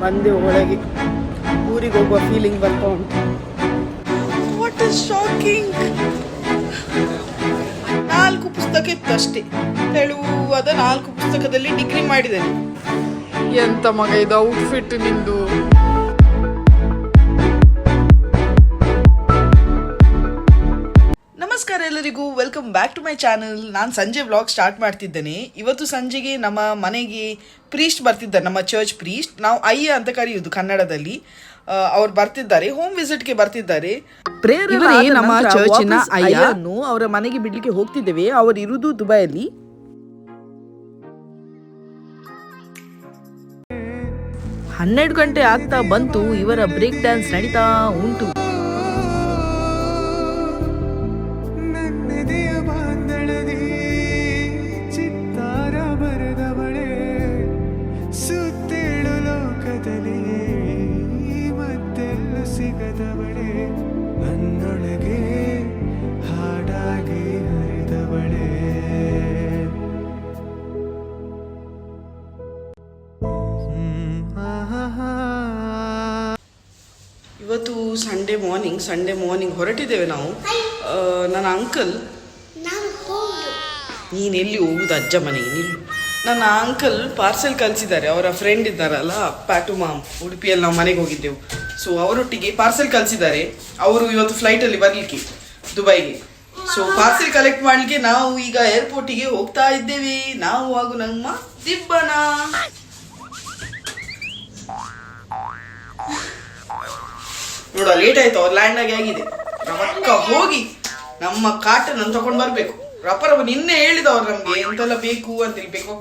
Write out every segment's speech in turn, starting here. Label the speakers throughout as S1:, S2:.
S1: ಬಂದೆ ಒಳಗೆ. ಊರಿಗೆ ಹೋಗುವ ಫೀಲಿಂಗ್ ಬರ್ತಾ ಉಂಟು. ವಾಟ್ ಇಸ್ ಶಾಕಿಂಗ್ ನಾಲ್ಕು ಪುಸ್ತಕ ಇತ್ತು ಅಷ್ಟೇ. ತೆಳುವಾದ ನಾಲ್ಕು ಪುಸ್ತಕದಲ್ಲಿ ಡಿಗ್ರಿ ಮಾಡಿದ್ದೇನೆ. ಎಂತ ಮಗ ಇದು ಔಟ್ಫಿಟ್ ನಿಂದು. Welcome back to my channel ನಾನು ಸಂಜೆ ವ್ಲಾಗ್ ಸ್ಟಾರ್ಟ್ ಮಾಡ್ತಿದ್ದೇನೆ. ಇವತ್ತು ಸಂಜೆಗೆ ನಮ್ಮ ಮನೆಗೆ ಪ್ರೀಸ್ಟ್ ಬರ್ತಿದ್ದಾರೆ ನಮ್ಮ ಚರ್ಚ್ ಪ್ರೀಸ್ಟ್ ನಾವು ಅಯ್ಯ ಅಂತ ಕರೆಯುವುದು ಕನ್ನಡದಲ್ಲಿ. ಅವ್ರು ಬರ್ತಿದ್ದಾರೆ ಹೋಮ್ ವಿಸಿಟ್ಗೆ ಬರ್ತಿದ್ದಾರೆ. ನಮ್ಮ ಚರ್ಚಿನ ಅಯ್ಯನ್ನು ಅವರ ಮನೆಗೆ ಬಿಡ್ಲಿಕ್ಕೆ ಹೋಗ್ತಿದ್ದೇವೆ. ಅವರು ಇರುವುದು ದುಬೈಯಲ್ಲಿ. ಹನ್ನೆರಡು ಗಂಟೆ ಆಗ್ತಾ ಬಂತು. ಇವರ ಬ್ರೇಕ್ ಡ್ಯಾನ್ಸ್ ನಡೀತಾ ಉಂಟು. ಮಾರ್ನಿಂಗ್ ಸಂಡೇ ಮಾರ್ನಿಂಗ್ ಹೊರಟಿದ್ದೇವೆ ನಾವು. ನನ್ನ ಅಂಕಲ್ ನೀನು ಎಲ್ಲಿ ಹೋಗುದು ಅಜ್ಜ ಮನೆಗೆ? ನಿಲ್ಲು. ನನ್ನ ಅಂಕಲ್ ಪಾರ್ಸೆಲ್ ಕಳಿಸಿದ್ದಾರೆ, ಅವರ ಫ್ರೆಂಡ್ ಇದ್ದಾರಲ್ಲ ಪ್ಯಾಟು ಮಾಮ್ ಉಡುಪಿಯಲ್ಲಿ ನಾವು ಮನೆಗೆ ಹೋಗಿದ್ದೆವು. ಸೊ ಅವರೊಟ್ಟಿಗೆ ಪಾರ್ಸೆಲ್ ಕಳಿಸಿದ್ದಾರೆ, ಅವರು ಇವತ್ತು ಫ್ಲೈಟಲ್ಲಿ ಬರಲಿಕ್ಕೆ, ದುಬೈಗೆ. ಸೊ ಪಾರ್ಸೆಲ್ ಕಲೆಕ್ಟ್ ಮಾಡಲಿಕ್ಕೆ ನಾವು ಈಗ ಏರ್ಪೋರ್ಟಿಗೆ ಹೋಗ್ತಾ ಇದ್ದೇವೆ. ನಾವು ಹಾಗೂ ನಮ್ಮ ದಿಬ್ಬನ ನೋಡುವ ಲೇಟ್ ಆಯ್ತು, ಅವ್ರು ಲ್ಯಾಂಡ್ ಆಗಿ ಆಗಿದೆ. ನಮ್ಮಕ್ಕ ಹೋಗಿ ನಮ್ಮ ಕಾಟನ್ ತಗೊಂಡು ಬರ್ಬೇಕು. ರಪ್ಪ ನಿನ್ನೆ ಹೇಳಿದ ಅವ್ರು ನಮ್ಗೆ, ಎಂತೆಲ್ಲ ಬೇಕು ಅಂತ ಬೇಕು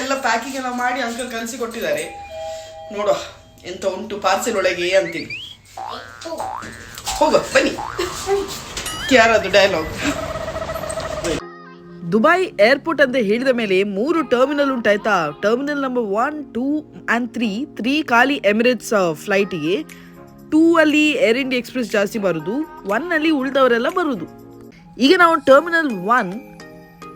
S1: ಎಲ್ಲ ಪ್ಯಾಕಿಂಗ್ ಎಲ್ಲ ಮಾಡಿ ಅಂಕಲ್ ಕಲಿಸಿ ಕೊಟ್ಟಿದ್ದಾರೆ. ನೋಡುವ ಎಂತ ಉಂಟು ಪಾರ್ಸೆಲ್ ಒಳಗೆ ಅಂತೀನಿ. ಹೋಗ, ಬನ್ನಿ. ಯಾರದು ಡೈಲಾಗ್ ದುಬೈ ಏರ್ಪೋರ್ಟ್ ಅಂತ ಹೇಳಿದ ಮೇಲೆ ಮೂರು terminal ಉಂಟಾಯ್ತಾ? Terminal number one two and three three ಖಾಲಿ ಎಮಿರೇಟ್ಸ್ ಫ್ಲೈಟಿಗೆ ಟೂ ಅಲ್ಲಿ ಏರ್ ಇಂಡಿಯಾ ಎಕ್ಸ್ಪ್ರೆಸ್ ಜಾಸ್ತಿ ಬರುದು ಒನ್ ಅಲ್ಲಿ ಉಳಿದವರೆಲ್ಲ ಬರುದು. ಈಗ ನಾವು ಟರ್ಮಿನಲ್ ಒನ್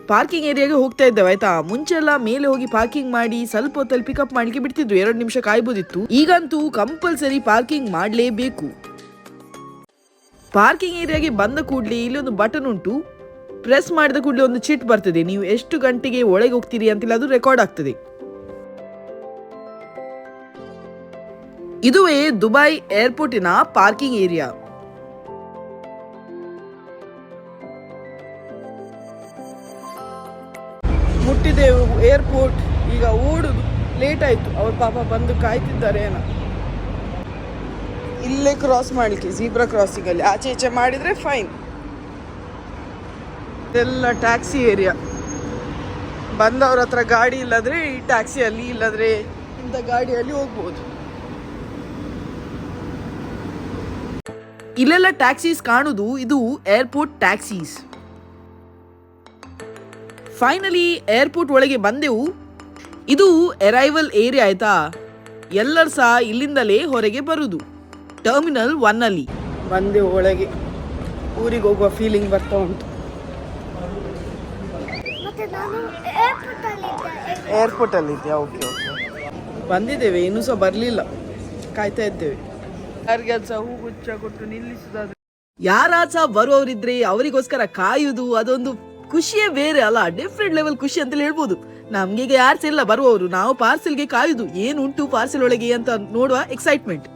S1: ಪಾರ್ಕಿಂಗ್ ಏರಿಯಾಗೆ ಹೋಗ್ತಾ ಇದ್ದೇವೆ, ಆಯ್ತಾ? ಮುಂಚೆ ಎಲ್ಲ ಮೇಲೆ ಹೋಗಿ ಪಾರ್ಕಿಂಗ್ ಮಾಡಿ ಸ್ವಲ್ಪ ಹೊತ್ತಲ್ಲಿ ಪಿಕಪ್ ಮಾಡಲಿಕ್ಕೆ ಬಿಡ್ತಿದ್ವು, ಎರಡು ನಿಮಿಷ ಕಾಯ್ಬೋದಿತ್ತು. ಈಗಂತೂ ಕಂಪಲ್ಸರಿ ಪಾರ್ಕಿಂಗ್ ಮಾಡಲೇಬೇಕು. ಪಾರ್ಕಿಂಗ್ ಏರಿಯಾಗೆ ಬಂದ ಕೂಡಲೇ ಇಲ್ಲಿ ಒಂದು ಬಟನ್ ಉಂಟು. ಪ್ರೆಸ್ ಮಾಡಿದ ಕೂಡಲೇ ಒಂದು ಚಿಟ್ ಬರ್ತದೆ, ನೀವು ಎಷ್ಟು ಗಂಟೆಗೆ ಒಳಗೆ ಹೋಗ್ತೀರಿ ಅಂತೇಳಿ ಅದು ರೆಕಾರ್ಡ್ ಆಗ್ತದೆ. ಇದುವೇ ದುಬೈ ಏರ್ಪೋರ್ಟಿನ ಪಾರ್ಕಿಂಗ್ ಏರಿಯಾ. ಮುಟ್ಟಿದೆವು ಏರ್ಪೋರ್ಟ್. ಈಗ ಓಡುದು ಲೇಟ್ ಆಯ್ತು. ಅವ್ರ ಪಾಪ ಬಂದು ಕಾಯ್ತಿದ್ದಾರೆ ಏನೋ. ಇಲ್ಲೇ ಕ್ರಾಸ್ ಮಾಡಲಿಕ್ಕೆ ಜೀಬ್ರಾ ಕ್ರಾಸಿಂಗ್ ಅಲ್ಲಿ. ಆಚೆ ಈಚೆ ಮಾಡಿದ್ರೆ ಫೈನ್ ಇದೆಲ್ಲ ಟ್ಯಾಕ್ಸಿ ಏರಿಯಾ ಬಂದವ್ರ ಹತ್ರ ಗಾಡಿ ಇಲ್ಲದ್ರೆ ಈ ಟ್ಯಾಕ್ಸಿಯಲ್ಲಿ ಇಲ್ಲದ್ರೆ ಇಂಥ ಗಾಡಿಯಲ್ಲಿ ಹೋಗ್ಬೋದು. ಇಲ್ಲೆಲ್ಲ ಟ್ಯಾಕ್ಸೀಸ್ ಕಾಣುದು ಇದು ಏರ್ಪೋರ್ಟ್ ಟ್ಯಾಕ್ಸೀಸ್ ಫೈನಲಿ ಏರ್ಪೋರ್ಟ್ ಒಳಗೆ ಬಂದೆವು. ಇದು ಅರೈವಲ್ ಏರಿಯಾ ಆಯ್ತಾ? ಎಲ್ಲರೂ ಸಹ ಇಲ್ಲಿಂದಲೇ ಹೊರಗೆ ಬರುದು. ಟರ್ಮಿನಲ್ ಒನ್ ಅಲ್ಲಿ. ಬಂದೆ ಒಳಗೆ. ಊರಿಗೆ ಹೋಗುವ ಫೀಲಿಂಗ್ ಬರ್ತಾ ಉಂಟು.
S2: ಮತ್ತೆ ನಾನು ಏರ್ಪೋರ್ಟ್ ಅಲ್ಲಿ
S1: ಏರ್ಪೋರ್ಟ್ ಅಲ್ಲಿ ಇದೆಯಾ ಓಕೆ ಓಕೆ ಬಂದಿದ್ದೇವೆ ಇನ್ನೂ ಸಹ ಬರಲಿಲ್ಲ. ಕಾಯ್ತಾ ಇದ್ದೇವೆ. ಸಹ ಹೂಗುಚ್ಚ ಕೊಟ್ಟು ನಿಲ್ಲಿಸುದಾದ್ರೆ. ಬರುವವರಿದ್ರೆ ಅವರಿಗೋಸ್ಕರ ಕಾಯುವುದು ಅದೊಂದು ಖುಷಿಯೇ ಬೇರೆ ಅಲ್ಲ. ಡಿಫ್ರೆಂಟ್ ಲೆವೆಲ್ ಖುಷಿ ಅಂತ ಹೇಳ್ಬೋದು. ನಮ್ಗೆ ಈಗ ಯಾರು ಸಹ ಇಲ್ಲ ಬರುವವರು. ನಾವು ಪಾರ್ಸೆಲ್ಗೆ ಕಾಯುದು ಏನುಂಟು ಪಾರ್ಸೆಲ್ ಒಳಗೆ ಅಂತ ನೋಡುವ ಎಕ್ಸೈಟ್ಮೆಂಟ್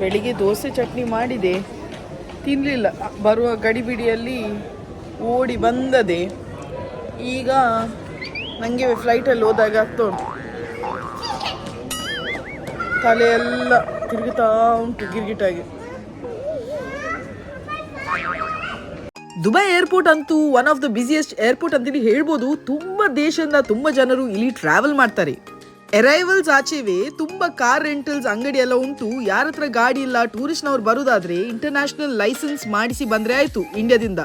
S1: ಬೆಳಿಗ್ಗೆ ದೋಸೆ ಚಟ್ನಿ ಮಾಡಿದೆ. ತಿನ್ನಲಿಲ್ಲ ಬರುವ ಗಡಿಬಿಡಿಯಲ್ಲಿ ಓಡಿ ಬಂದದೆ. ಈಗ ನನಗೆ ಫ್ಲೈಟಲ್ಲಿ ಹೋದಾಗ ಆಗ್ತಾ ಉಂಟು. ತಲೆ ಉಂಟು ಗಿರ್ಗಿಟಾಗಿ. ದುಬೈ ಏರ್ಪೋರ್ಟ್ ಅಂತೂ one of the busiest airport ಅಂತೇಳಿ ಹೇಳ್ಬೋದು. ತುಂಬಾ ದೇಶದಿಂದ ತುಂಬಾ ಜನರು ಇಲ್ಲಿ ಟ್ರಾವೆಲ್ ಮಾಡ್ತಾರೆ. ಅರೈವಲ್ಸ್ ಆಚೆವೆ ತುಂಬಾ ಕಾರ್ ರೆಂಟಲ್ಸ್ ಅಂಗಡಿ ಎಲ್ಲ ಉಂಟು. ಯಾರ ಹತ್ರ ಗಾಡಿ ಇಲ್ಲ ಟೂರಿಸ್ಟ್ನವ್ರು ಬರೋದಾದ್ರೆ ಇಂಟರ್ನ್ಯಾಷನಲ್ ಲೈಸೆನ್ಸ್ ಮಾಡಿಸಿ ಬಂದ್ರೆ ಆಯ್ತು ಇಂಡಿಯಾದಿಂದ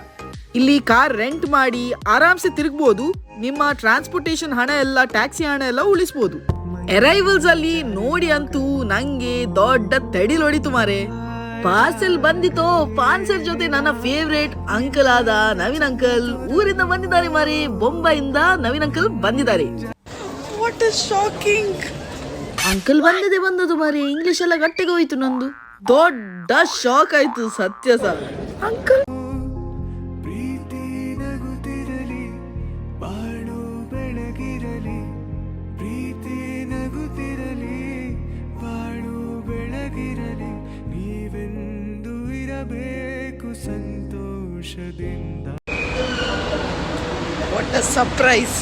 S1: ಇಲ್ಲಿ ಕಾರ್ ರೆಂಟ್ ಮಾಡಿ ಆರಾಮ್ಸೆ ತಿರುಗ್ಬೋದು. ನಿಮ್ಮ ಟ್ರಾನ್ಸ್ಪೋರ್ಟೇಷನ್ ಹಣ ಎಲ್ಲ ಟ್ಯಾಕ್ಸಿ ಹಣ ಎಲ್ಲ ಉಳಿಸ್ಬೋದು. ಅರೈವಲ್ಸ್ ಅಲ್ಲಿ ನೋಡಿ ಅಂತೂ ನಂಗೆ ದೊಡ್ಡ ತಡಿಲೊಡಿತು ಮಾರೆ. ಪಾರ್ಸೆಲ್ ಬಂದಿತೋ ಪಾನ್ಸರ್ ಜೊತೆ ನನ್ನ ಫೇವ್ರೇಟ್ ಅಂಕಲ್ ಆದ ನವೀನ್ ಅಂಕಲ್ ಊರಿಂದ ಬಂದಿದ್ದಾರೆ ಮಾರಿ ಬೊಂಬೈಯಿಂದ ನವೀನ್ ಅಂಕಲ್ ಬಂದಿದ್ದಾರೆ. ವಾಟ್ ಶಾಕಿಂಗ್ ಅಂಕಲ್ ಬಂದದೆ ಬಂದದು ಮಾರಿ ಇಂಗ್ಲಿಷ್ ಎಲ್ಲ ಗಟ್ಟಿಗೆ ಹೋಯ್ತು ನಂದು. ದೊಡ್ಡ ಶಾಕ್ ಆಯ್ತು ಸತ್ಯ ಸರ್. ಅಂಕಲ್
S3: ಸಂತೋಷದಿಂದ
S1: what a surprise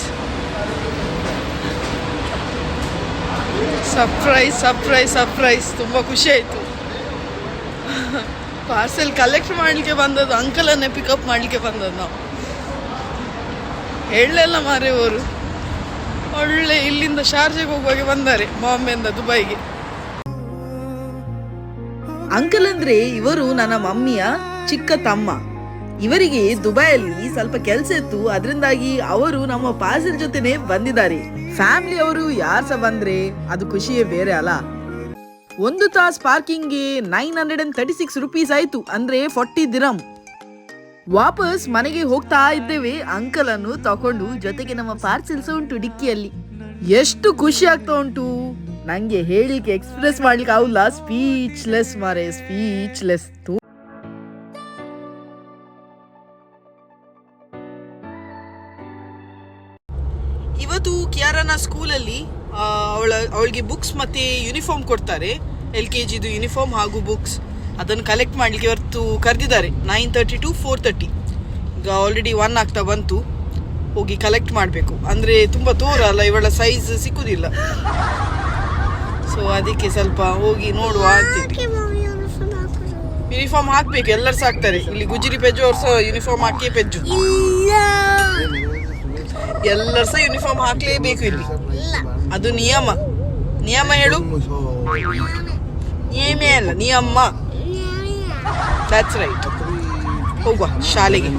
S1: surprise surprise surprise ತುಂಬ ಖುಷಿ ಆಯಿತು. ಪಾರ್ಸೆಲ್ ಕಲೆಕ್ಟ್ ಮಾಡಲಿಕ್ಕೆ ಬಂದದ್ದು ಅಂಕಲನ್ನೇ ಪಿಕಪ್ ಮಾಡಲಿಕ್ಕೆ ಬಂದದ್ದು ನಾವು. ಹೇಳಲಿಲ್ಲ ಮಾರೆ ಅವರು ಒಳ್ಳೆ ಇಲ್ಲಿಂದ ಶಾರ್ಜೆಗೆ ಹೋಗುವಾಗ ಬಂದಾರೆ ಬಾಂಬೆಯಿಂದ ದುಬೈಗೆ. ಅಂಕಲ್ ಅಂದ್ರೆ ಇವರು ನನ್ನ ಮಮ್ಮಿಯ ಚಿಕ್ಕ ತಮ್ಮ. ಇವರಿಗೆ ದುಬೈಯಲ್ಲಿ ಸ್ವಲ್ಪ ಕೆಲಸ ಇತ್ತು. ಅದರಿಂದಾಗಿ ಅವರು ನಮ್ಮ ಪಾರ್ಸೆಲ್ ಜೊತೆನೆ ಬಂದಿದ್ದಾರೆ. ಫ್ಯಾಮಿಲಿ ಅವರು ಯಾರು ಸಹ ಬಂದ್ರೆ ಅದು ಖುಷಿಯೇ ಬೇರೆ ಅಲ್ಲ. ಒಂದು ತಾಸ್ ಪಾರ್ಕಿಂಗ್ಗೆ nine hundred and thirty six rupees ಆಯ್ತು. ಅಂದ್ರೆ ಫೋರ್ಟಿ ದಿರಮ್ ವಾಪಸ್ ಮನೆಗೆ ಹೋಗ್ತಾ ಇದ್ದೇವೆ. ಅಂಕಲ್ ಅನ್ನು ತಕೊಂಡು ಜೊತೆಗೆ ನಮ್ಮ ಪಾರ್ಸೆಲ್ಸ್ ಉಂಟು ಡಿಕ್ಕಿಯಲ್ಲಿ. ಎಷ್ಟು ಖುಷಿ ಆಗ್ತಾ ಉಂಟು. ನಂಗೆ ಹೇಳಿಕೆ ಎಕ್ಸ್ಪ್ರೆಸ್ ಮಾಡ್ಲಿಕ್ಕೆ ಆಗಲ್ಲ ಸ್ಪೀಚ್ಲೆಸ್ ಮಾರೆ ಸ್ಪೀಚ್ಲೆಸ್ ಕಿಯಾರನ ಸ್ಕೂಲಲ್ಲಿ ಅವಳ ಅವಳಿಗೆ ಬುಕ್ಸ್ ಮತ್ತೆ ಯೂನಿಫಾರ್ಮ್ ಕೊಡ್ತಾರೆ. ಎಲ್ ಕೆ ಜಿದು ಯೂನಿಫಾರ್ಮ್ ಹಾಗೂ ಬುಕ್ಸ್ ಅದನ್ನು ಕಲೆಕ್ಟ್ ಮಾಡಲಿಕ್ಕೆ ಇವತ್ತು ಕರೆದಿದ್ದಾರೆ. Nine thirty to four thirty ಈಗ ಆಲ್ರೆಡಿ ಒನ್ ಆಗ್ತಾ ಬಂತು. ಹೋಗಿ ಕಲೆಕ್ಟ್ ಮಾಡಬೇಕು. ಅಂದರೆ ತುಂಬ ತೋರ ಅಲ್ಲ ಇವಳ ಸೈಜ್ ಸಿಕ್ಕುದಿಲ್ಲ. ಸೊ ಅದಕ್ಕೆ ಸ್ವಲ್ಪ ಹೋಗಿ ನೋಡುವ
S2: ಯೂನಿಫಾರ್ಮ್
S1: ಹಾಕ್ಬೇಕು. ಎಲ್ಲರೂ ಸಹ ಹಾಕ್ತಾರೆ. ಇಲ್ಲಿ ಗುಜರಿ ಪೆಜ್ಜು ಅವ್ರು ಸಹ ಯೂನಿಫಾರ್ಮ್ ಹಾಕಿ ಪೆಜ್ಜು. ಎಲ್ಲರೂ ಸಹ ಯೂನಿಫಾರ್ಮ್ ಹಾಕ್ಲೇಬೇಕು ಇಲ್ಲಿ. ಅದು ನಿಯಮ. ನಿಯಮ ಹೇಳು. ನಿಯಮೇ ಅಲ್ಲ, ನಿಯಮ. ರೈಟ್ ಹೋಗುವ, ಶಾಲೆಗೆ.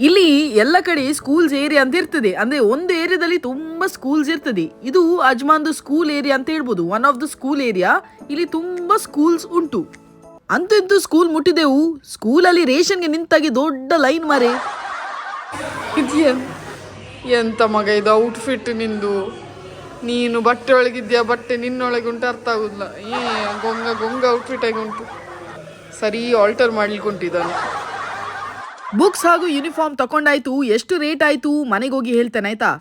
S1: ಇಲ್ಲಿ ಎಲ್ಲ ಕಡೆ ಸ್ಕೂಲ್ಸ್ ಏರಿಯಾ ಅಂತ ಇರ್ತದೆ. ಅಂದ್ರೆ ಒಂದು ಏರಿಯಾದಲ್ಲಿ ತುಂಬಾ ಸ್ಕೂಲ್ಸ್ ಇರ್ತದೆ. ಇದು ಅಜ್ಮಾನ್ದು ಸ್ಕೂಲ್ ಏರಿಯಾ ಅಂತ ಹೇಳ್ಬೋದು. One of the school area ಇಲ್ಲಿ ತುಂಬಾ ಸ್ಕೂಲ್ಸ್ ಉಂಟು. ಅಂತೂ ಸ್ಕೂಲ್ ಮುಟ್ಟಿದೆವು. ಸ್ಕೂಲಲ್ಲಿ ರೇಷನ್ಗೆ ನಿಂತಾಗಿ ದೊಡ್ಡ ಲೈನ್ ಮಾರೆ. ಇದೆಯಾ? ಎಂತ ಮಗ ಇದು ಔಟ್ಫಿಟ್ ನಿಂದು? ನೀನು ಬಟ್ಟೆ ಒಳಗಿದ್ಯಾ ಬಟ್ಟೆ ನಿನ್ನೊಳಗೆ ಉಂಟು ಅರ್ಥ ಆಗುದಿಲ್ಲ. ಏ ಗೊಂಗ ಗೊಂಗ ಔಟ್ಫಿಟ್ ಆಗಿ ಉಂಟು. ಸರಿ ಆಲ್ಟರ್ ಮಾಡ್ಲಿಕ್ಕೆ ಉಂಟಿದ್ದಾನೆ. ಬುಕ್ಸ್ ಹಾಗೂ ಯೂನಿಫಾರ್ಮ್ ತಕೊಂಡಾಯ್ತು. ಎಷ್ಟು ರೇಟ್ ಆಯ್ತು? ಮನೆಗೆ ಹೋಗಿ ಹೇಳ್ತೇನೆ ಆಯ್ತಾ?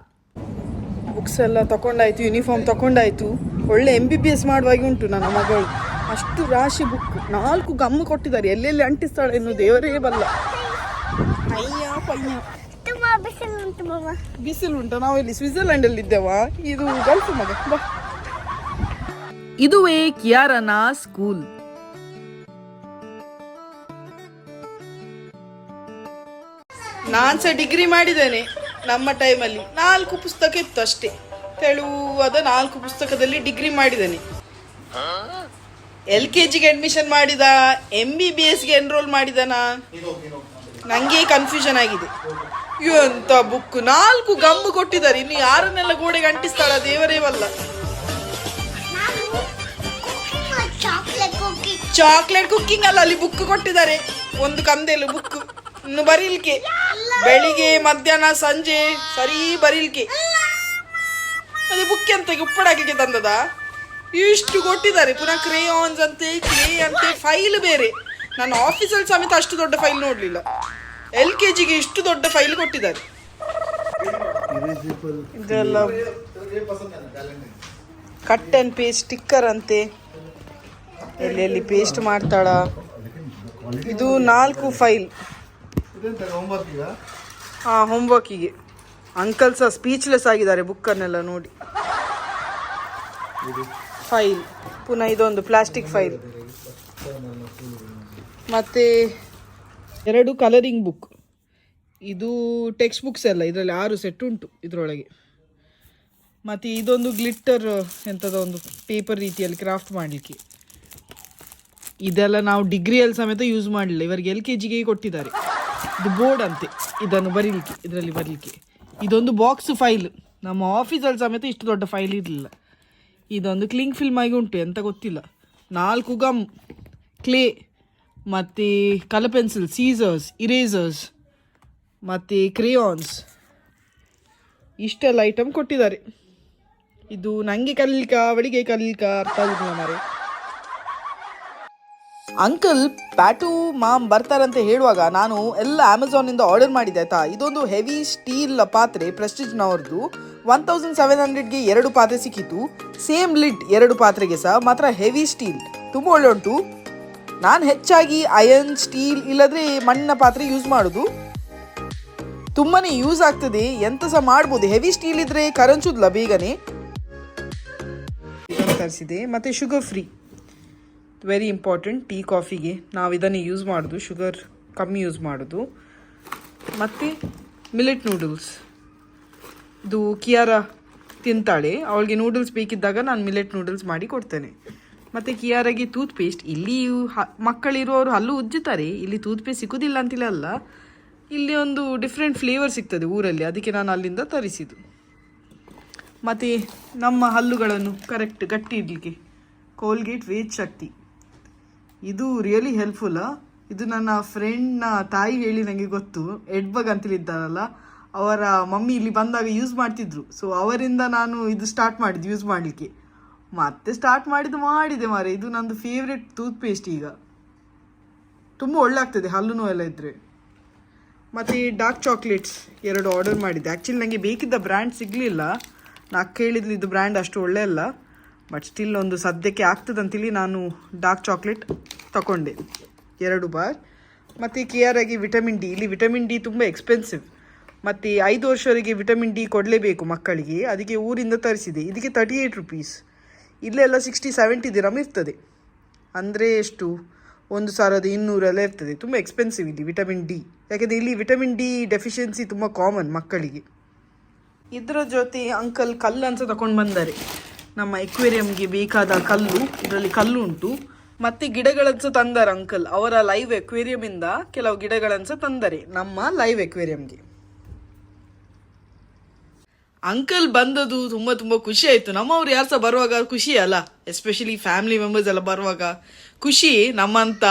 S1: ಬುಕ್ಸ್ ಎಲ್ಲ ತಕೊಂಡಾಯ್ತು ಯೂನಿಫಾರ್ಮ್ ತಕೊಂಡಾಯ್ತು. ಒಳ್ಳೆ ಎಂ ಬಿ ಬಿ ಎಸ್ ಮಾಡುವಾಗೆ ಉಂಟು ನನ್ನ ಮಗಳು. ಅಷ್ಟು ರಾಶಿ ಬುಕ್ ನಾಲ್ಕು ಗಮ್ಮು ಕೊಟ್ಟಿದ್ದಾರೆ. ಎಲ್ಲೆಲ್ಲಿ ಅಂಟಿಸ್ತಾಳೆ ಇನ್ನು ದೇವರೇ ಬಲ್ಲ. ಅಯ್ಯ ಪಯ್ಯ
S2: ಬಿಸಿಲು ಉಂಟು ಮಾಮ
S1: ಬಿಸಿಲು ಉಂಟು. ನಾವು ಇಲ್ಲಿ ಸ್ವಿಟ್ಜರ್ಲೆಂಡ್ ಅಲ್ಲಿ ಇದ್ದೇವಾ? ಇದು ಗಲ್ಫ್ ಮಗ. ಬಾ. ಇದುವೇ ಕಿಯಾರನ ಸ್ಕೂಲ್. ನಾನು ಸಹ ಡಿಗ್ರಿ ಮಾಡಿದ್ದೇನೆ ನಮ್ಮ ಟೈಮಲ್ಲಿ. ನಾಲ್ಕು ಪುಸ್ತಕ ಇತ್ತು ಅಷ್ಟೇ. ತೆಳುವಾದ ನಾಲ್ಕು ಪುಸ್ತಕದಲ್ಲಿ ಡಿಗ್ರಿ ಮಾಡಿದ್ದೇನೆ. ಎಲ್ ಕೆ ಜಿಗೆ ಅಡ್ಮಿಷನ್ ಮಾಡಿದ ಎಂ ಬಿ ಬಿ ಎಸ್ಗೆ ಎನ್ರೋಲ್ ಮಾಡಿದನಾ ನನಗೆ ಕನ್ಫ್ಯೂಷನ್ ಆಗಿದೆ. ಎಂತ ಬುಕ್? ನಾಲ್ಕು ಗಂಬು ಕೊಟ್ಟಿದ್ದಾರೆ. ಇನ್ನು ಯಾರನ್ನೆಲ್ಲ ಗೋಡೆಗೆ ಅಂಟಿಸ್ತಾಳ? ದೇವರೇವಲ್ಲ
S2: ಚಾಕ್ಲೇಟ್ ಕುಕ್ಕಿ.
S1: ಚಾಕ್ಲೇಟ್ ಕುಕ್ಕಿಂಗ್ ಅಲ್ಲ ಅಲ್ಲಿ ಬುಕ್ ಕೊಟ್ಟಿದ್ದಾರೆ. ಒಂದು ಕಂದೆಲು ಬುಕ್. ಇನ್ನು ಬರೀಲಿಕ್ಕೆ. ಬೆಳಿಗ್ಗೆ ಮಧ್ಯಾಹ್ನ ಸಂಜೆ ಸರಿ ಬರೀಲಿಕ್ಕೆ. ಅದೇ ಬುಕ್ ಅಂತ ಉಪ್ಪಡಾಕಿಗೆ ತಂದದ? ಇಷ್ಟು ಕೊಟ್ಟಿದ್ದಾರೆ. ಪುನಃ ಕ್ರೇಯಾನ್ಸ್ ಅಂತೆ ಕ್ಲೇ ಅಂತೆ ಫೈಲ್ ಬೇರೆ. ನಾನು ಆಫೀಸಲ್ಲಿ ಸಮೇತ ಅಷ್ಟು ದೊಡ್ಡ ಫೈಲ್ ನೋಡಲಿಲ್ಲ. ಎಲ್ ಕೆ ಜಿಗೆ ಇಷ್ಟು ದೊಡ್ಡ ಫೈಲ್ ಕೊಟ್ಟಿದ್ದಾರೆ. ಇದೆಲ್ಲ ಕಟ್ ಆ್ಯಂಡ್ ಪೇಸ್ಟ್ ಸ್ಟಿಕ್ಕರ್ ಅಂತೆ. ಎಲ್ಲೆಲ್ಲಿ ಪೇಸ್ಟ್ ಮಾಡ್ತಾಳ. ಇದು ನಾಲ್ಕು ಫೈಲ್. ಹಾ ಹೋಮ್ವರ್ಕಿಗೆ ಅಂಕಲ್ ಸಹ ಸ್ಪೀಚ್ಲೆಸ್ ಆಗಿದ್ದಾರೆ ಬುಕ್ಕನ್ನೆಲ್ಲ ನೋಡಿ. ಫೈಲ್. ಪುನಃ ಇದೊಂದು ಪ್ಲಾಸ್ಟಿಕ್ ಫೈಲ್. ಮತ್ತೆ ಎರಡು ಕಲರಿಂಗ್ ಬುಕ್ ಇದು ಟೆಕ್ಸ್ಟ್ ಬುಕ್ಸ್ ಎಲ್ಲ, ಇದರಲ್ಲಿ ಆರು ಸೆಟ್ ಉಂಟು ಇದರೊಳಗೆ. ಮತ್ತು ಇದೊಂದು ಗ್ಲಿಟ್ಟರ್ ಎಂಥದೋ ಒಂದು ಪೇಪರ್ ರೀತಿಯಲ್ಲಿ ಕ್ರಾಫ್ಟ್ ಮಾಡಲಿಕ್ಕೆ. ಇದೆಲ್ಲ ನಾವು ಡಿಗ್ರಿಯಲ್ಲಿ ಸಮೇತ ಯೂಸ್ ಮಾಡಲಿಲ್ಲ. ಇವರಿಗೆ ಎಲ್ ಕೆ ಜಿಗೆ ಕೊಟ್ಟಿದ್ದಾರೆ. ಇದು ಬೋರ್ಡ್ ಅಂತೆ, ಇದನ್ನು ಬರೀಲಿಕ್ಕೆ, ಇದರಲ್ಲಿ ಬರಲಿಕ್ಕೆ. ಇದೊಂದು ಬಾಕ್ಸ್ ಫೈಲ್ ನಮ್ಮ ಆಫೀಸಲ್ಲಿ ಸಮೇತ ಇಷ್ಟು ದೊಡ್ಡ ಫೈಲ್ ಇರಲಿಲ್ಲ. ಇದೊಂದು ಕ್ಲಿಂಗ್ ಫಿಲ್ಮ್ ಆಗಿ ಉಂಟು, ಎಂತ ಗೊತ್ತಿಲ್ಲ. ನಾಲ್ಕು ಗಮ್ ಕ್ಲೇ ಮತ್ತು ಕಲರ್ ಪೆನ್ಸಿಲ್ ಸೀಸರ್ಸ್ ಇರೇಸರ್ಸ್ ಮತ್ತು ಕ್ರೇಯಾನ್ಸ್ ಇಷ್ಟೆಲ್ಲ ಐಟಮ್ ಕೊಟ್ಟಿದ್ದಾರೆ. ಇದು ನನಗೆ ಕಲೀಲಿಕ್ಕ, ಅವಳಿಗೆ ಕಲೀಲಿಕ್ಕ ಅರ್ಥ ಆಗುದಿಲ್ಲ ಮಾರೆ ಅಂಕಲ್ ಪ್ಯಾಟು ಮಾಮ್ ಬರ್ತಾರಂತ ಹೇಳುವಾಗ ನಾನು ಎಲ್ಲ ಅಮೆಝಾನಿಂದ ಆರ್ಡರ್ ಮಾಡಿದ್ದೆ ಆಯ್ತಾ? ಇದೊಂದು ಹೆವಿ ಸ್ಟೀಲ್ ಪಾತ್ರೆ ಪ್ರೆಸ್ಟೀಜ್ನವ್ರದ್ದು ಒನ್ ತೌಸಂಡ್ ಸೆವೆನ್ ಹಂಡ್ರೆಡ್ಗೆ ಎರಡು ಪಾತ್ರೆ ಸಿಕ್ಕಿತ್ತು. ಸೇಮ್ ಲಿಡ್ ಎರಡು ಪಾತ್ರೆಗೆ ಸಹ, ಮಾತ್ರ ಹೆವಿ ಸ್ಟೀಲ್ ತುಂಬ ಒಳ್ಳೆ ಉಂಟು. ನಾನು ಹೆಚ್ಚಾಗಿ ಅಯರ್ನ್ ಸ್ಟೀಲ್ ಇಲ್ಲದ್ರೆ ಮಣ್ಣಿನ ಪಾತ್ರೆ ಯೂಸ್ ಮಾಡೋದು. ತುಂಬಾ ಯೂಸ್ ಆಗ್ತದೆ, ಎಂತ ಸಹ ಮಾಡ್ಬೋದು. ಹೆವಿ ಸ್ಟೀಲ್ ಇದ್ರೆ ಕರಂಚುದಿಲ್ಲ ಬೇಗನೆ. ತರಿಸಿದೆ. ಮತ್ತೆ sugar free very important tea ಕಾಫಿಗೆ ನಾವು ಇದನ್ನೇ ಯೂಸ್ ಮಾಡೋದು. ಶುಗರ್ ಕಮ್ಮಿ ಯೂಸ್ ಮಾಡೋದು. ಮತ್ತು ಮಿಲೆಟ್ ನೂಡಲ್ಸ್ ಇದು ಕಿಯಾರ ತಿಂತಾಳೆ. ಅವಳಿಗೆ ನೂಡಲ್ಸ್ ಬೇಕಿದ್ದಾಗ ನಾನು ಮಿಲೆಟ್ ನೂಡಲ್ಸ್ ಮಾಡಿ ಕೊಡ್ತೇನೆ. ಮತ್ತು ಕಿಯಾರಗೆ ಟೂತ್ ಪೇಸ್ಟ್ ಇಲ್ಲಿ ಮಕ್ಕಳಿರೋರು ಹಲ್ಲು ಉಜ್ಜುತ್ತಾರೆ. ಇಲ್ಲಿ ಟೂತ್ ಪೇಸ್ಟ್ ಸಿಗೋದಿಲ್ಲ ಅಂತಿಲ್ಲ ಅಲ್ಲ. ಇಲ್ಲಿ ಒಂದು ಡಿಫ್ರೆಂಟ್ ಫ್ಲೇವರ್ ಸಿಗ್ತದೆ ಊರಲ್ಲಿ. ಅದಕ್ಕೆ ನಾನು ಅಲ್ಲಿಂದ ತರಿಸಿದ್ದು. ಮತ್ತು ನಮ್ಮ ಹಲ್ಲುಗಳನ್ನು ಕರೆಕ್ಟ್ ಗಟ್ಟಿ ಇಡಲಿಕ್ಕೆ. Colgate Vedshakti. ಇದು ರಿಯಲಿ ಹೆಲ್ಪ್ಫುಲ್ಲ ಇದು ನನ್ನ ಫ್ರೆಂಡ್ನ ತಾಯಿ ಹೇಳಿ ನನಗೆ ಗೊತ್ತು. ಎಡ್ಬಗ್ ಅಂತೇಳಿದ್ದಾರಲ್ಲ ಅವರ ಮಮ್ಮಿ ಇಲ್ಲಿ ಬಂದಾಗ ಯೂಸ್ ಮಾಡ್ತಿದ್ರು. ಸೊ ಅವರಿಂದ ನಾನು ಇದು ಸ್ಟಾರ್ಟ್ ಮಾಡಿದ್ದು ಯೂಸ್ ಮಾಡಲಿಕ್ಕೆ. ಮತ್ತೆ ಸ್ಟಾರ್ಟ್ ಮಾಡಿದ್ದು ಮಾಡಿದೆ ಮಾರೆ. ಇದು ನಂದು ಫೇವ್ರೆಟ್ ಟೂತ್ ಪೇಸ್ಟ್ ಈಗ. ತುಂಬ ಒಳ್ಳೆ ಆಗ್ತದೆ ಹಲ್ಲು ನೋವೆಲ್ಲ ಇದ್ದರೆ ಮತ್ತು ಡಾರ್ಕ್ ಚಾಕ್ಲೇಟ್ಸ್ ಎರಡು ಆರ್ಡರ್ ಮಾಡಿದ್ದೆ. ಆ್ಯಕ್ಚುಲಿ ನನಗೆ ಬೇಕಿದ್ದ ಬ್ರ್ಯಾಂಡ್ ಸಿಗಲಿಲ್ಲ. ನಾ ಅಕ್ಕ ಹೇಳಿದ್ಲು ಇದು ಬ್ರ್ಯಾಂಡ್ ಅಷ್ಟು ಒಳ್ಳೆ ಅಲ್ಲ. ಬಟ್ ಸ್ಟಿಲ್ ಒಂದು ಸದ್ಯಕ್ಕೆ ಆಗ್ತದಂತೇಳಿ ನಾನು ಡಾರ್ಕ್ ಚಾಕ್ಲೇಟ್ ತಗೊಂಡೆ ಎರಡು ಬಾರ್. ಮತ್ತು ಆಗಿ ವಿಟಮಿನ್ ಡಿ ಇಲ್ಲಿ ವಿಟಮಿನ್ ಡಿ ತುಂಬ ಎಕ್ಸ್ಪೆನ್ಸಿವ್ ಮತ್ತು ಐದು ವರ್ಷವರೆಗೆ ವಿಟಮಿನ್ ಡಿ ಕೊಡಲೇಬೇಕು ಮಕ್ಕಳಿಗೆ. ಅದಕ್ಕೆ ಊರಿಂದ ತರಿಸಿದೆ. ಇದಕ್ಕೆ ತರ್ಟಿ ಏಯ್ಟ್ ರುಪೀಸ್ ಇಲ್ಲೆಲ್ಲ ಸಿಕ್ಸ್ಟಿ ಸೆವೆಂಟಿ ದಿರಮ್ ಇರ್ತದೆ. ಅಂದರೆ ಎಷ್ಟು? ಒಂದು ಸಾವಿರದ ಇನ್ನೂರೆಲ್ಲ ಇರ್ತದೆ. ತುಂಬ ಎಕ್ಸ್ಪೆನ್ಸಿವ್ ಇಲ್ಲಿ ವಿಟಮಿನ್ ಡಿ ಯಾಕೆಂದರೆ ಇಲ್ಲಿ ವಿಟಮಿನ್ ಡಿ ಡೆಫಿಷಿಯನ್ಸಿ ತುಂಬ ಕಾಮನ್ ಮಕ್ಕಳಿಗೆ. ಇದರ ಜೊತೆ ಅಂಕಲ್ ಕಲ್ಲು ಅಂತ ತಗೊಂಡು ಬಂದರೆ. ನಮ್ಮ ಎಕ್ವೇರಿಯಂಗೆ ಬೇಕಾದ ಕಲ್ಲು, ಇದರಲ್ಲಿ ಕಲ್ಲು ಉಂಟು. ಮತ್ತು ಗಿಡಗಳನ್ನು ತಂದಾರೆ ಅಂಕಲ್ ಅವರ ಲೈವ್ ಎಕ್ವೇರಿಯಮಿಂದ ಕೆಲವು ಗಿಡಗಳನ್ನು ಸಹ ತಂದರೆ. ನಮ್ಮ ಲೈವ್ ಎಕ್ವೇರಿಯಂಗೆ ಅಂಕಲ್ ಬಂದದು ತುಂಬ ತುಂಬ ಖುಷಿ ಆಯ್ತು. ನಮ್ಮವ್ರು ಯಾರು ಸಹ ಬರುವಾಗ ಖುಷಿ ಅಲ್ಲ. ಎಸ್ಪೆಷಲಿ ಫ್ಯಾಮಿಲಿ ಮೆಂಬರ್ಸ್ ಎಲ್ಲ ಬರುವಾಗ ಖುಷಿ. ನಮ್ಮಂತ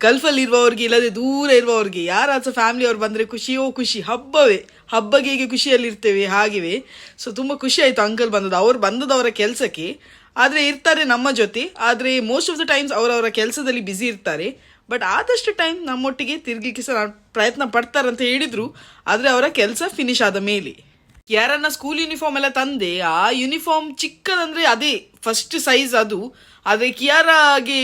S1: ಗಲ್ಫಲ್ಲಿ ಇರುವವ್ರಿಗೆ ಇಲ್ಲದೆ ದೂರ ಇರುವವ್ರಿಗೆ ಯಾರು ಸಹ ಫ್ಯಾಮಿಲಿ ಅವ್ರು ಬಂದರೆ ಖುಷಿಯೋ ಖುಷಿ. ಹಬ್ಬವೇ. ಹಬ್ಬಗೆ ಹೀಗೆ ಖುಷಿಯಲ್ಲಿ ಇರ್ತೇವೆ ಹಾಗೆಯೇ ಸೊ ತುಂಬ ಖುಷಿ ಆಯ್ತು ಅಂಕಲ್ ಬಂದದ್ದು. ಅವ್ರು ಬಂದದ್ದು ಅವರ ಕೆಲಸಕ್ಕೆ. ಆದರೆ ಇರ್ತಾರೆ ನಮ್ಮ ಜೊತೆ. ಆದರೆ ಮೋಸ್ಟ್ ಆಫ್ ದ ಟೈಮ್ಸ್ ಅವರವರ ಕೆಲಸದಲ್ಲಿ ಬ್ಯುಸಿ ಇರ್ತಾರೆ. ಬಟ್ ಆದಷ್ಟು ಟೈಮ್ ನಮ್ಮೊಟ್ಟಿಗೆ ತಿರುಗಲಿಕ್ಕೆ ಸಹ ಪ್ರಯತ್ನ ಪಡ್ತಾರಂತ ಹೇಳಿದ್ರು. ಆದರೆ ಅವರ ಕೆಲಸ ಫಿನಿಶ್ ಆದ ಮೇಲೆ. ಯಾರನ್ನ ಸ್ಕೂಲ್ ಯೂನಿಫಾರ್ಮ್ ಎಲ್ಲ ತಂದೆ, ಆ ಯೂನಿಫಾರ್ಮ್ ಚಿಕ್ಕದಂದ್ರೆ ಅದೇ ಫಸ್ಟ್ ಸೈಜ್ ಅದು. ಆದ್ರೆ ಕಿಯಾರಾಗೆ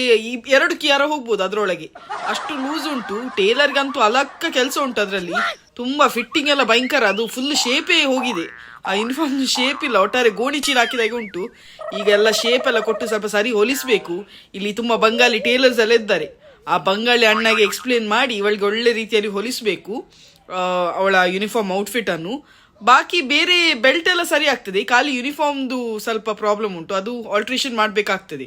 S1: ಎರಡು ಕಿಯಾರ ಹೋಗ್ಬೋದು ಅದರೊಳಗೆ. ಅಷ್ಟು ಲೂಸ್ ಉಂಟು, ಟೇಲರ್ಗಂತೂ ಅಲಕ್ಕ ಕೆಲಸ ಉಂಟು ಅದರಲ್ಲಿ. ತುಂಬಾ ಫಿಟ್ಟಿಂಗ್ ಎಲ್ಲ ಭಯಂಕರ, ಅದು ಫುಲ್ ಶೇಪೇ ಹೋಗಿದೆ. ಆ ಯೂನಿಫಾರ್ಮ್ ಶೇಪ್ ಇಲ್ಲ, ಒಟ್ಟಾರೆ ಗೋಣಿ ಚೀಲ ಹಾಕಿದಾಗೆ ಉಂಟು. ಈಗ ಎಲ್ಲ ಶೇಪ್ ಎಲ್ಲ ಕೊಟ್ಟು ಸ್ವಲ್ಪ ಸರಿ ಹೊಲಿಸ್ಬೇಕು. ಇಲ್ಲಿ ತುಂಬಾ ಬಂಗಾಲಿ ಟೇಲರ್ಸ್ ಎಲ್ಲ ಇದ್ದಾರೆ. ಆ ಬಂಗಾಳಿ ಅಣ್ಣಗೆ ಎಕ್ಸ್ಪ್ಲೇನ್ ಮಾಡಿ, ಇವಳಿಗೆ ಒಳ್ಳೆ ರೀತಿಯಲ್ಲಿ ಹೊಲಿಸಬೇಕು. ಅವಳ ಯೂನಿಫಾರ್ಮ್ ಔಟ್ಫಿಟ್ ಅನ್ನು. ಬಾಕಿ ಬೇರೆ ಬೆಲ್ಟ್ ಎಲ್ಲ ಸರಿ ಆಗ್ತದೆ. ಖಾಲಿ ಯೂನಿಫಾರ್ಮ್ದು ಸ್ವಲ್ಪ ಪ್ರಾಬ್ಲಮ್ ಉಂಟು. ಅದು ಆಲ್ಟ್ರೇಷನ್ ಮಾಡಬೇಕಾಗ್ತದೆ.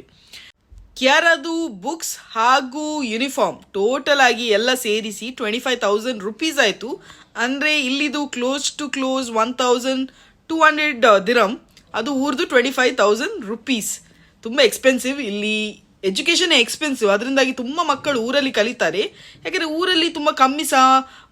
S1: ಕ್ಯಾರದು ಬುಕ್ಸ್ ಹಾಗೂ ಯೂನಿಫಾರ್ಮ್ ಟೋಟಲ್ ಆಗಿ ಎಲ್ಲ ಸೇರಿಸಿ ಟ್ವೆಂಟಿ ಫೈವ್ ತೌಸಂಡ್ ರುಪೀಸ್ ಆಯಿತು. ಅಂದರೆ ಇಲ್ಲಿದು close to close one thousand two hundred dirham ಅದು ಊರ್ದು ಟ್ವೆಂಟಿ ಫೈವ್ ತೌಸಂಡ್ ರುಪೀಸ್ ತುಂಬ ಎಕ್ಸ್ಪೆನ್ಸಿವ್ ಇಲ್ಲಿ ಎಜುಕೇಷನ್ ಎಕ್ಸ್ಪೆನ್ಸಿವ್ ಅದರಿಂದಾಗಿ ತುಂಬ ಮಕ್ಕಳು ಊರಲ್ಲಿ ಕಲಿತಾರೆ. ಯಾಕಂದರೆ ಊರಲ್ಲಿ ತುಂಬ ಕಮ್ಮಿ ಸಹ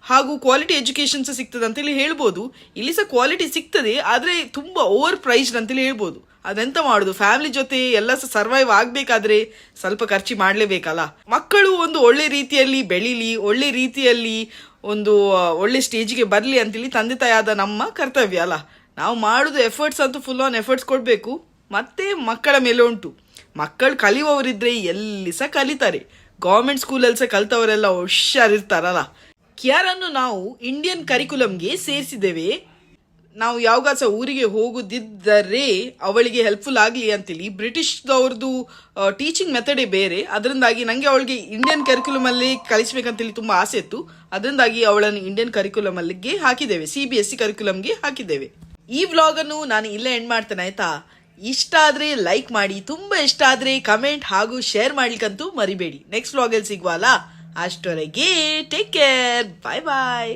S1: ಹಾಗೂ ಕ್ವಾಲಿಟಿ ಎಜುಕೇಷನ್ ಸಹ ಸಿಗ್ತದೆ ಅಂತೇಳಿ ಹೇಳ್ಬೋದು. ಇಲ್ಲಿ ಸಹ ಕ್ವಾಲಿಟಿ ಸಿಗ್ತದೆ, ಆದರೆ ತುಂಬ ಓವರ್ ಪ್ರೈಸ್ಡ್ ಅಂತೇಳಿ ಹೇಳ್ಬೋದು. ಅದೆಂತ ಮಾಡೋದು? ಫ್ಯಾಮಿಲಿ ಜೊತೆ ಎಲ್ಲ ಸಹ ಸರ್ವೈವ್ ಆಗಬೇಕಾದ್ರೆ ಸ್ವಲ್ಪ ಖರ್ಚು ಮಾಡಲೇಬೇಕಲ್ಲ? ಮಕ್ಕಳು ಒಂದು ಒಳ್ಳೆ ರೀತಿಯಲ್ಲಿ ಬೆಳೀಲಿ, ಒಳ್ಳೆ ರೀತಿಯಲ್ಲಿ ಒಂದು ಒಳ್ಳೆ ಸ್ಟೇಜಿಗೆ ಬರಲಿ ಅಂತೇಳಿ ತಂದೆ ತಾಯಾದ ನಮ್ಮ ಕರ್ತವ್ಯ ಅಲ್ಲ. ನಾವು ಮಾಡೋದು ಎಫರ್ಟ್ಸ್ ಅಂತೂ ಫುಲ್ ಆನ್ ಎಫರ್ಟ್ಸ್ ಕೊಡಬೇಕು. ಮತ್ತೆ ಮಕ್ಕಳ ಮೇಲೆ ಉಂಟು. ಮಕ್ಕಳು ಕಲಿಯುವವರಿದ್ರೆ ಎಲ್ಲಿ ಸಹ ಕಲಿತಾರೆ. ಗೌರ್ಮೆಂಟ್ ಸ್ಕೂಲಲ್ಲಿ ಸಹ ಕಲಿತವರೆಲ್ಲ ಹುಷಾರಿರ್ತಾರಲ್ಲ. ಕ್ಯಾರನ್ನು ನಾವು ಇಂಡಿಯನ್ ಕರಿಕುಲಮ್ಗೆ ಸೇರಿಸಿದ್ದೇವೆ, ನಾವು ಯಾವಾಗ ಸಹ ಊರಿಗೆ ಹೋಗುದಿದ್ದರೆ ಅವಳಿಗೆ ಹೆಲ್ಪ್ಫುಲ್ ಆಗಲಿ ಅಂತೇಳಿ ಬ್ರಿಟಿಷ್ದವ್ರದ್ದು ಟೀಚಿಂಗ್ ಮೆಥಡೇ ಬೇರೆ. ಅದರಿಂದಾಗಿ ನನಗೆ ಅವಳಿಗೆ ಇಂಡಿಯನ್ ಕರಿಕ್ಯುಲಮಲ್ಲಿ ಕಲಿಸ್ಬೇಕಂತೇಳಿ ತುಂಬ ಆಸೆ ಇತ್ತು. ಅದರಿಂದಾಗಿ ಅವಳನ್ನು ಇಂಡಿಯನ್ ಕರಿಕ್ಯುಲಮಲ್ಲಿಗೆ ಹಾಕಿದ್ದೇವೆ ಸಿ ಬಿ ಎಸ್ ಸಿ ಕರಿಕ್ಯುಲಮ್ಗೆ ಹಾಕಿದ್ದೇವೆ. ಈ ವ್ಲಾಗನ್ನು ನಾನು ಇಲ್ಲೇ ಎಂಡ್ ಮಾಡ್ತೇನೆ, ಆಯ್ತಾ? ಇಷ್ಟ ಆದರೆ ಲೈಕ್ ಮಾಡಿ, ತುಂಬ ಇಷ್ಟ ಆದರೆ ಕಮೆಂಟ್ ಹಾಗೂ ಶೇರ್ ಮಾಡ್ಲಿಕ್ಕಂತೂ ಮರಿಬೇಡಿ. ನೆಕ್ಸ್ಟ್ ವ್ಲಾಗಲ್ಲಿ ಸಿಗುವಲ್ಲ ಅಷ್ಟೊರೆಗೆ ಟೇಕ್ ಕೇರ್ ಬಾಯ್ ಬಾಯ್